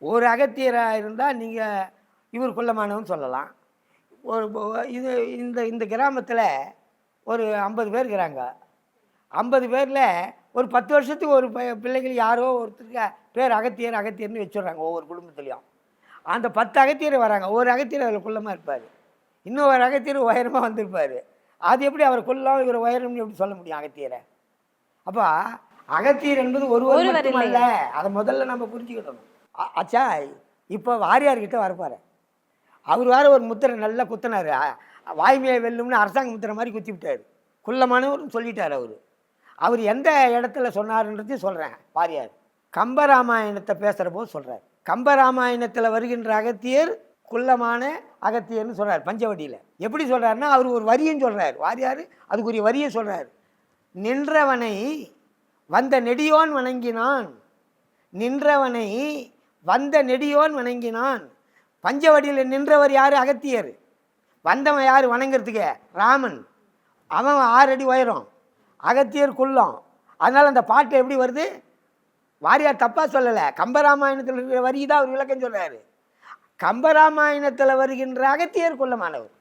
ஒரு அகத்தியராக இருந்தால் நீங்கள் இவர் குள்ளமானவன்னு சொல்லலாம். ஒரு இது இந்த இந்த கிராமத்தில் ஒரு ஐம்பது பேர் இருக்கிறாங்க. ஐம்பது பேரில் ஒரு பத்து வருஷத்துக்கு ஒரு பிள்ளைகள் யாரோ ஒருத்தருக்கு பேர் அகத்தியர் அகத்தியர்னு வச்சுடுறாங்க ஒவ்வொரு குடும்பத்துலேயும். அந்த பத்து அகத்தியர் வராங்க. ஒரு அகத்தியர் அதில் குள்ளமாக இருப்பார். இன்னொரு அகத்தியர் உயரமாக வந்திருப்பார். அது எப்படி அவர் குள்ளம் இவர் உயரம்னு எப்படி சொல்ல முடியும் அகத்தியரை? அப்போ அகத்தியர் என்பது ஒருவர் மட்டுமல்ல அதை முதல்ல நம்ம புரிஞ்சுக்கிடணும். அச்சா இப்போ வாரியார்கிட்ட வரப்பார் அவர் வேறு ஒரு முத்திரை நல்லா குத்தினார். வாய்மையை வெல்லும்னு அரசாங்க முத்திரை மாதிரி குத்தி விட்டார் குள்ளமானவரும் சொல்லிட்டார் அவர். அவர் எந்த இடத்துல சொன்னார்ன்றதையும் சொல்கிறேன் வாரியார். கம்பராமாயணத்தை பேசுகிற போது சொல்கிறார் கம்பராமாயணத்தில் வருகின்ற அகத்தியர் குள்ளமான அகத்தியர்னு சொல்கிறார் பஞ்சவடியில். எப்படி சொல்கிறாருன்னா அவர் ஒரு வரியும் சொல்கிறார் வாரியார் அதுக்குரிய வரியை சொல்கிறார் நின்றவனை வந்த நெடியோன் வணங்கினான். நின்றவனை வந்த நெடியோன் வணங்கினான். பஞ்சவடியில் நின்றவர் யார்? அகத்தியர். வந்தவன் யார்? வணங்குறதுக்கு ராமன். அவன் ஆறு அடி உயரும். அகத்தியர் குள்ளம். அதனால் அந்த பாட்டு எப்படி வருது? வாரியார் தப்பாக சொல்லலை. கம்பராமாயணத்தில் இருக்கிற வரி தான் அவர் விளக்கம் சொல்கிறாரு கம்பராமாயணத்தில் வருகின்ற அகத்தியர் குள்ளமானவர்.